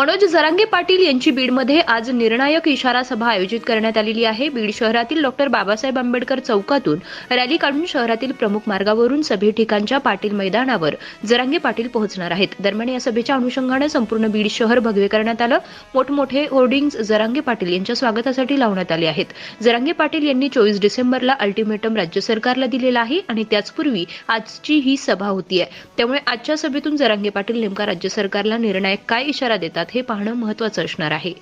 मनोज जरांगे पाटील यांची बीडमध्ये आज निर्णायक इशारा सभा आयोजित करण्यात आलेली आहे. बीड शहरातील डॉक्टर बाबासाहेब आंबेडकर चौकातून रॅली काढून शहरातील प्रमुख मार्गावरून सभे ठिकाणच्या पाटील मैदानावर जरांगे पाटील पोहोचणार आहेत. दरम्यान या सभेच्या अनुषंगाने संपूर्ण बीड शहर भगवे करण्यात आलं. मोठमोठे होर्डिंग्ज जरांगे पाटील यांच्या स्वागतासाठी लावण्यात आले आहेत. जरांगे पाटील यांनी चोवीस डिसेंबरला अल्टिमेटम राज्य सरकारला दिलेला आहे आणि त्याचपूर्वी आजची ही सभा होती आहे त्यामुळे आजच्या सभेतून जरांगे पाटील नेमका राज्य सरकारला निर्णायक काय इशारा देतात हे पाहणं महत्वाचं असणार आहे.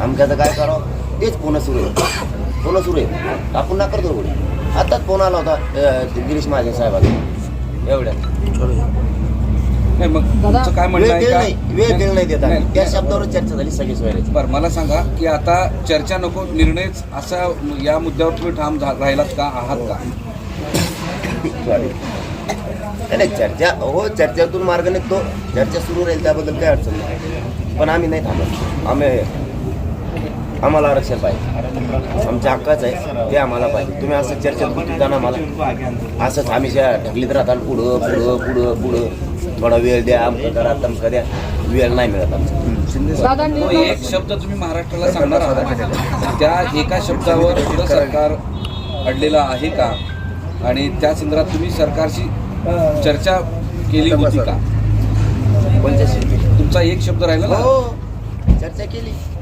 आमच्या तर काय करावं? तेच पुन्हा सुरू होतं फोन सुरू आहे. आपण ना करतो गोळी आताच फोन आला होता गिरीश महाजन साहेबांचा. एवढ्या. नाही मग तुमचं काय वेळ का? नाही वेळ नाही देत. आम्ही. नाही, त्या. शब्दावर चर्चा झाली सगळी सोयऱ्याची बरं मला सांगा की आता चर्चा नको निर्णयच असा या मुद्द्यावर तुम्ही ठाम झा- राहिलात का आहात का? नाही नाही, चर्चा हो चर्चेतून मार्ग निघतो. चर्चा सुरू राहील त्याबद्दल काही अडचण नाही. पण आम्ही नाही थांबत. आम्ही आम्हाला आरक्षण पाहिजे. आमच्या हक्काच आहे ते आम्हाला पाहिजे. तुम्ही असं चर्चेत गुंतता ना मला. असंच आम्ही ज्या ढकलीत राहता पुढं पुढं पुढं पुढं. थोडा वेळ द्या अमकं करा तमकं द्या. वेळ नाही मिळत आमचा. तो एक शब्द तुम्ही महाराष्ट्राला सांगणार आहात. त्या एका शब्दावर सुद्धा सरकार अडलेलं आहे का? आणि त्या संदर्भात तुम्ही सरकारशी चर्चा केली होती का? तुमचा एक शब्द राहिला ना? हो. चर्चा केली. हां.